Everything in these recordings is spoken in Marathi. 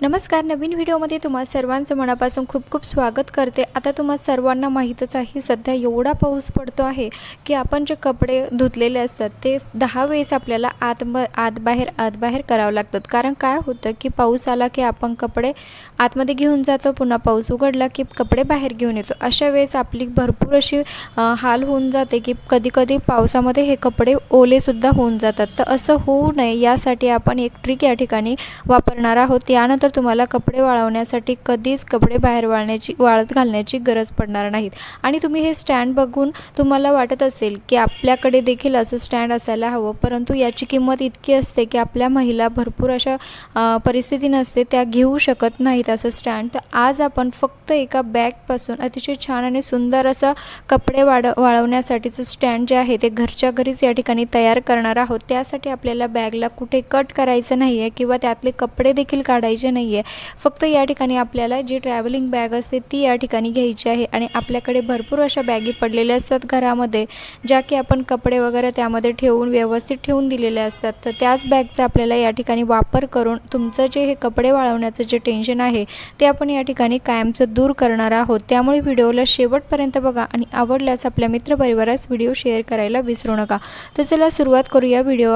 नमस्कार नवीन व्हिडिओमध्ये तुम्हा सर्वांचं मनापासून खूप खूप स्वागत करते. आता तुम्हा सर्वांना माहीतच आहे सध्या एवढा पाऊस पडतो आहे की आपण जे कपडे धुतलेले असतात ते दहा वेळेस आपल्याला आत ब आत बाहेर आत बाहेर करावं लागतात. कारण काय होतं की पाऊस आला की आपण कपडे आतमध्ये घेऊन जातो पुन्हा पाऊस उघडला की कपडे बाहेर घेऊन येतो. अशा वेळेस आपली भरपूर अशी हाल होऊन जाते की कधी कधी पावसामध्ये हे कपडे ओलेसुद्धा होऊन जातात. तर असं होऊ नये यासाठी आपण एक ट्रिक या ठिकाणी वापरणार आहोत. यानंतर तर तुम्हाला कपडे वाळवण्यासाठी कधीच कपडे बाहेर वाळण्याची वाळत घालण्याची गरज पडणार नाहीत. आणि तुम्ही हे स्टँड बघून तुम्हाला वाटत असेल की आपल्याकडे देखील असं स्टँड असायला हवं परंतु याची किंमत इतकी असते की आपल्या महिला भरपूर अशा परिस्थिती नसते त्या घेऊ शकत नाहीत असं स्टँड. तर आज आपण फक्त एका बॅगपासून अतिशय छान आणि सुंदर असं कपडे वाढ वाळवण्यासाठीचं स्टँड जे आहे ते घरच्या घरीच या ठिकाणी तयार करणार आहोत. त्यासाठी आपल्याला बॅगला कुठे कट करायचं नाही आहे किंवा त्यातले कपडे देखील काढायचे नाही आहे फक्त या ठिकाणी आपल्याला जी ट्रॅव्हलिंग बॅग असते ती या ठिकाणी घ्यायची आहे. आणि आपल्याकडे भरपूर अशा बॅगी पडलेल्या असतात घरामध्ये ज्या की आपण कपडे वगैरे त्यामध्ये ठेवून व्यवस्थित ठेवून दिलेल्या असतात. तर त्याच बॅगचा आपल्याला या ठिकाणी वापर करून तुमचं जे हे कपडे वाळवण्याचं जे टेन्शन आहे ते आपण या ठिकाणी कायमचं दूर करणार आहोत. त्यामुळे व्हिडिओला शेवटपर्यंत बघा आणि आवडल्यास आपल्या मित्रपरिवारास व्हिडिओ शेअर करायला विसरू नका. तर चला सुरुवात करूया व्हिडिओ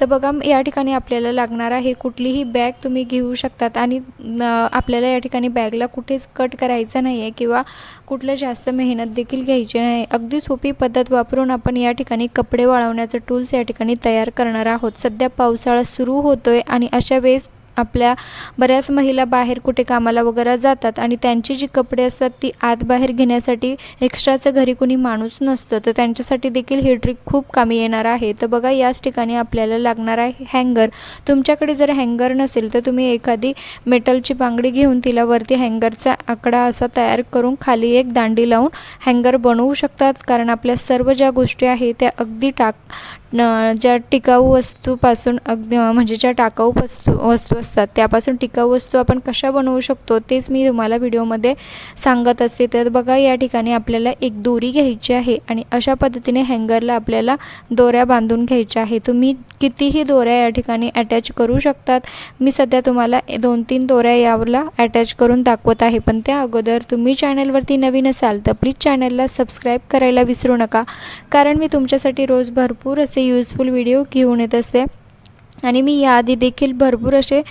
तर बघा या ठिकाणी आपल्याला लागणार आहे कुठलीही बॅग तुम्ही घेऊ शकतात आणि आपल्याला या ठिकाणी बॅगला कुठेच कट करायचं नाही आहे किंवा कुठलं जास्त मेहनत देखील घ्यायची नाही. अगदी सोपी पद्धत वापरून आपण या ठिकाणी कपडे वाळवण्याचं टूल्स या ठिकाणी तयार करणार आहोत. सध्या पावसाळा सुरू होतोय आणि अशा वेळेस आपल्या बऱ्याच महिला बाहेर कुठे कामाला वगैरे जातात आणि त्यांची जी कपडे असतात ती आत बाहेर घेण्यासाठी एक्स्ट्राचं घरी कुणी माणूस नसतं. तर त्यांच्यासाठी देखील ही ट्रिक खूप कामी येणार आहे. तर बघा याच ठिकाणी आपल्याला लागणार आहे हँगर. तुमच्याकडे जर हँगर नसेल तर तुम्ही एखादी मेटलची बांगडी घेऊन तिला वरती हँगरचा आकडा असा तयार करून खाली एक दांडी लावून हँगर बनवू शकतात. कारण आपल्या सर्व ज्या गोष्टी आहेत त्या अगदी टाक ज्या टिकाऊ वस्तूपासून अगदी म्हणजे ज्या टाकाऊ वस्तू वस्तू असतात. त्यापासून टिकाऊ वस्तू आपण कशा बनवू शकतो तेच मी तुम्हाला व्हिडिओमध्ये सांगत असते. तर बघा या ठिकाणी आपल्याला एक दोरी घ्यायची आहे आणि अशा पद्धतीने हँगरला आपल्याला दोऱ्या बांधून घ्यायच्या आहे तुम्ही कितीही दोऱ्या या ठिकाणी अटॅच करू शकतात. मी सध्या तुम्हाला दोन तीन दोऱ्या यावरला अटॅच करून दाखवत आहे. पण त्या अगोदर तुम्ही चॅनलवरती नवीन असाल तर प्लीज चॅनलला सबस्क्राईब करायला विसरू नका. कारण मी तुमच्यासाठी रोज भरपूर असे यूजफुल व्हिडिओ घेऊन येत असते. आणि मी याआधी देखील भरपूर असे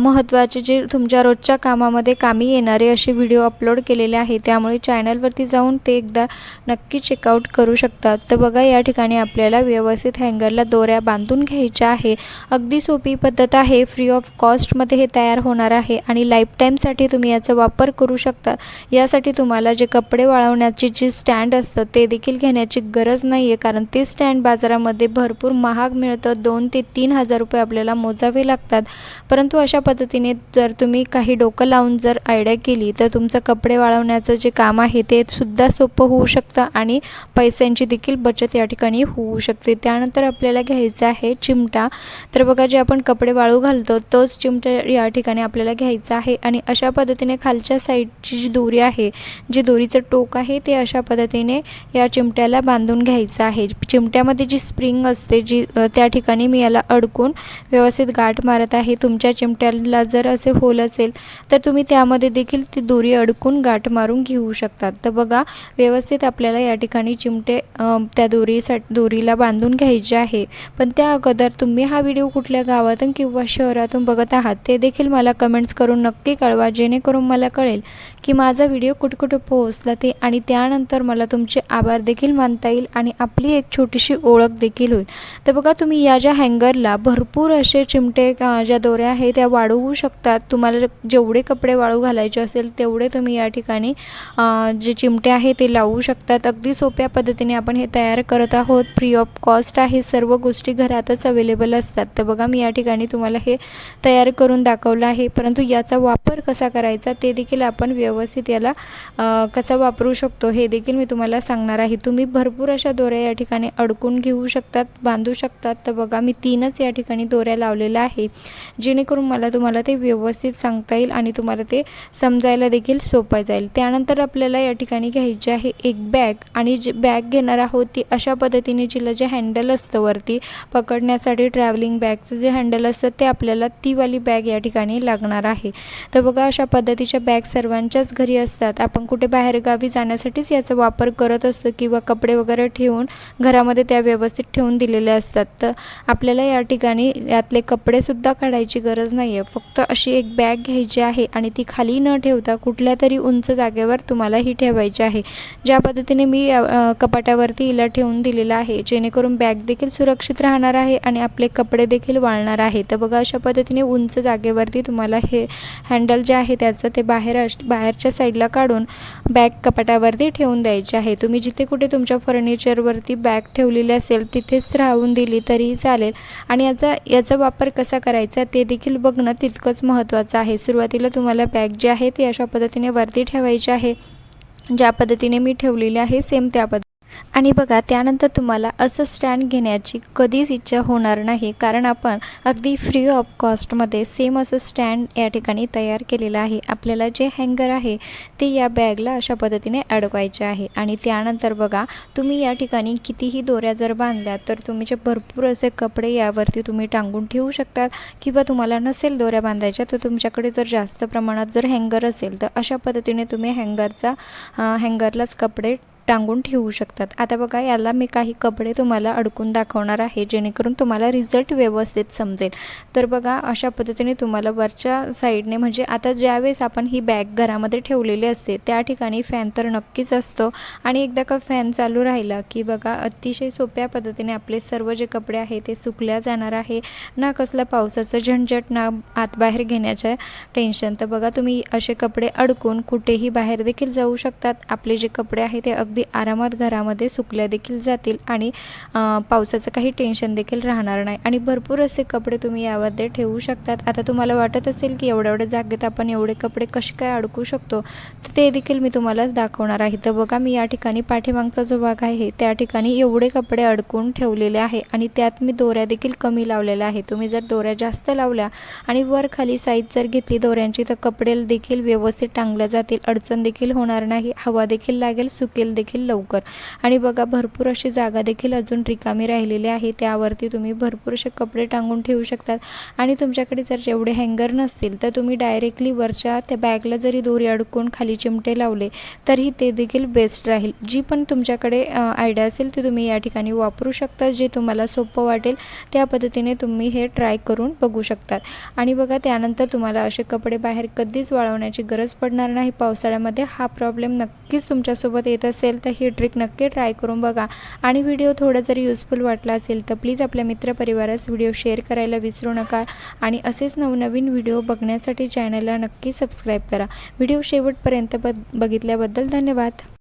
महत्त्वाचे जे तुमच्या रोजच्या कामामध्ये कामी येणारे असे व्हिडिओ अपलोड केलेले आहे त्यामुळे चॅनलवरती जाऊन ते एकदा नक्की चेकआउट करू शकतात. तर बघा या ठिकाणी आपल्याला व्यवस्थित हँगरला दोऱ्या बांधून घ्यायच्या आहे. अगदी सोपी पद्धत आहे. फ्री ऑफ कॉस्टमध्ये हे तयार होणार आहे आणि लाईफ टाईमसाठी तुम्ही याचा वापर करू शकता. यासाठी तुम्हाला जे कपडे वाळवण्याचे जे स्टँड असतं ते देखील घेण्याची गरज नाही आहे कारण ते स्टँड बाजारामध्ये भरपूर महाग मिळतं. दोन ते तीन हजार रुपये आपल्याला मोजावे लागतात. परंतु अशा पद्धतीने जर तुम्ही काही डोकं लावून जर आयडिया केली तर तुमचं कपडे वाळवण्याचं जे काम आहे ते सुद्धा सोपं होऊ शकतं आणि पैशांची देखील बचत या ठिकाणी होऊ शकते. त्यानंतर आपल्याला घ्यायचं आहे चिमटा. तर बघा जे आपण कपडे वाळू घालतो तोच चिमटा या ठिकाणी आपल्याला घ्यायचा आहे आणि अशा पद्धतीने खालच्या साईडची जी दोरी आहे जे दोरीचं टोक आहे ते अशा पद्धतीने या चिमट्याला बांधून घ्यायचं आहे. चिमट्यामध्ये जी स्प्रिंग असते जी त्या ठिकाणी मी याला अडकून व्यवस्थित गाठ मारत आहे. तुमच्या चिमट्याला जर असे होल असेल तर तुम्ही त्यामध्ये देखील ती दोरी अडकून गाठ मारून घेऊ शकतात. तर बघा व्यवस्थित आपल्याला या ठिकाणी चिमटे त्या दोरीसाठी दोरीला बांधून घ्यायचे आहे. पण त्या अगोदर तुम्ही हा व्हिडिओ कुठल्या गावातून किंवा शहरातून बघत आहात ते देखील मला कमेंट्स करून नक्की कळवा जेणेकरून मला कळेल की माझा व्हिडिओ कुठकुठे पोहोचला ते आणि त्यानंतर मला तुमचे आभार देखील मानता येईल आणि आपली एक छोटीशी ओळख देखील होईल. तर बघा तुम्ही या ज्या हँगरला भरपूर भरपूर असे चिमटे ज्या दोऱ्या आहेत त्या वाढवू शकतात. तुम्हाला जेवढे कपडे वाळू घालायचे असेल तेवढे तुम्ही या ठिकाणी जे चिमटे आहे ते लावू शकतात. अगदी सोप्या पद्धतीने आपण हे तयार करत आहोत. फ्री ऑफ कॉस्ट आहे. सर्व गोष्टी घरातच अवेलेबल असतात. तर बघा मी या ठिकाणी तुम्हाला हे तयार करून दाखवलं आहे. परंतु याचा वापर कसा करायचा ते देखील आपण व्यवस्थित याला कसा वापरू शकतो हे देखील मी तुम्हाला सांगणार आहे. तुम्ही भरपूर अशा दोऱ्या या ठिकाणी अडकून घेऊ शकतात बांधू शकतात. तर बघा मी तीनच या ठिकाणी ठिकाणी दोऱ्या लावलेल्या आहे. जेणेकरून मला तुम्हाला ते व्यवस्थित सांगता येईल आणि तुम्हाला ते समजायला देखील सोपं जाईल. त्यानंतर आपल्याला या ठिकाणी घ्यायची आहे एक बॅग आणि जी बॅग घेणार आहोत ती अशा पद्धतीने जिला जे हँडल असतं वरती पकडण्यासाठी ट्रॅव्हलिंग बॅगचं जे हँडल असतं ते आपल्याला ती वाली बॅग या ठिकाणी लागणार आहे. तर बघा अशा पद्धतीच्या बॅग सर्वांच्याच घरी असतात. आपण कुठे बाहेरगावी जाण्यासाठीच याचा वापर करत असतो किंवा कपडे वगैरे ठेवून घरामध्ये त्या व्यवस्थित ठेवून दिलेल्या असतात. तर आपल्याला या ठिकाणी यातले कपडेसुद्धा काढायची गरज नाही आहे फक्त अशी एक बॅग घ्यायची आहे आणि ती खाली न ठेवता कुठल्या तरी उंच जागेवर तुम्हाला ही ठेवायची आहे. ज्या पद्धतीने मी कपाटावरती हिला ठेवून दिलेलं आहे जेणेकरून बॅग देखील सुरक्षित राहणार आहे आणि आपले कपडे देखील वाळणार आहे. तर बघा अशा पद्धतीने उंच जागेवरती तुम्हाला हे हँडल जे आहे त्याचं ते बाहेर अश- बाहेरच्या साईडला काढून बॅग कपाटावरती ठेवून द्यायची आहे. तुम्ही जिथे कुठे तुमच्या फर्निचरवरती बॅग ठेवलेली असेल तिथेच राहून दिली तरीही चालेल. आणि याचा याचा वापर कसा करायचा ते देखील बघणं तितकंच महत्त्वाचं आहे. सुरुवातीला तुम्हाला बॅग जी आहे ती अशा पद्धतीने वरती ठेवायची आहे. ज्या पद्धतीने मी ठेवलेली आहे सेम त्या पद्धती आणि बघा त्यानंतर तुम्हाला असं स्टँड घेण्याची कधीच इच्छा होणार नाही कारण आपण अगदी फ्री ऑफ कॉस्टमध्ये सेम असं स्टँड या ठिकाणी तयार केलेलं आहे. आपल्याला जे हँगर आहे ते या बॅगला अशा पद्धतीने अडकवायचे आहे. आणि त्यानंतर बघा तुम्ही या ठिकाणी कितीही दोऱ्या जर बांधल्या तर तुमचे भरपूर असे कपडे यावरती तुम्ही टांगून ठेवू शकतात. किंवा तुम्हाला नसेल दोऱ्या बांधायच्या तर तुमच्याकडे जर जास्त प्रमाणात जर हँगर असेल तर अशा पद्धतीने तुम्ही हँगरचा हँगरलाच कपडे टांगून ठेवू शकतात. आता बघा याला मी काही कपडे तुम्हाला अडकून दाखवणार आहे जेणेकरून तुम्हाला रिझल्ट व्यवस्थित समजेल. तर बघा अशा पद्धतीने तुम्हाला वरच्या साईडने म्हणजे आता ज्यावेळेस आपण ही बॅग घरामध्ये ठेवलेली असते त्या ठिकाणी फॅन तर नक्कीच असतो. आणि एकदा का फॅन चालू राहिला की बघा अतिशय सोप्या पद्धतीने आपले सर्व जे कपडे आहे ते सुकल्या जाणार आहे. ना कसला पावसाचं झंझट ना आत बाहेर घेण्याचं टेन्शन तर बघा तुम्ही असे कपडे अडकून कुठेही बाहेर देखील जाऊ शकतात. आपले जे कपडे आहे ते अगदी आरामात घरामध्ये सुकल्या देखील जातील आणि पावसाचं काही टेन्शन देखील राहणार नाही. आणि भरपूर असे कपडे तुम्ही यामध्ये ठेवू शकतात. आता तुम्हाला वाटत असेल की एवढ्या एवढ्या जागेत आपण एवढे कपडे कसे काय अडकू शकतो? तर ते देखील मी तुम्हाला दाखवणार आहे. तर बघा मी या ठिकाणी पाठीमागचा जो भाग आहे त्या ठिकाणी एवढे कपडे अडकून ठेवलेले आहे आणि त्यात मी दोऱ्या देखील कमी लावलेल्या आहे तुम्ही जर दोऱ्या जास्त लावल्या आणि वर खाली साईज जर घेतली दोऱ्यांची तर कपडे देखील व्यवस्थित टांगल्या जातील. अडचण देखील होणार नाही. हवा देखील लागेल सुकेल देखील. देखील लवकर. आणि बघा भरपूर अशी जागा देखील अजून रिकामी राहिलेली आहे. त्यावरती तुम्ही भरपूर असे कपडे टांगून ठेवू शकतात. आणि तुमच्याकडे जर जेवढे हँगर नसतील तर तुम्ही डायरेक्टली वरच्या त्या बॅगला जरी दोरी अडकून खाली चिमटे लावले तरी ते देखील बेस्ट राहील. जी पण तुमच्याकडे आयडिया असेल ती तुम्ही या ठिकाणी वापरू शकता. जे तुम्हाला सोपं वाटेल त्या पद्धतीने तुम्ही हे ट्राय करून बघू शकतात. आणि बघा त्यानंतर तुम्हाला असे कपडे बाहेर कधीच वाळवण्याची गरज पडणार नाही. पावसाळ्यामध्ये हा प्रॉब्लेम नक्कीच तुमच्यासोबत येत असेल. तर ही ट्रिक नक्की ट्राय करून बघा. आणि व्हिडिओ थोडा जरी युजफुल वाटला असेल तर प्लीज आपल्या मित्रपरिवारास व्हिडिओ शेअर करायला विसरू नका. आणि असेच नवनवीन व्हिडिओ बघण्यासाठी चॅनलला नक्की सबस्क्राईब करा. व्हिडिओ शेवटपर्यंत ब बघितल्याबद्दल धन्यवाद.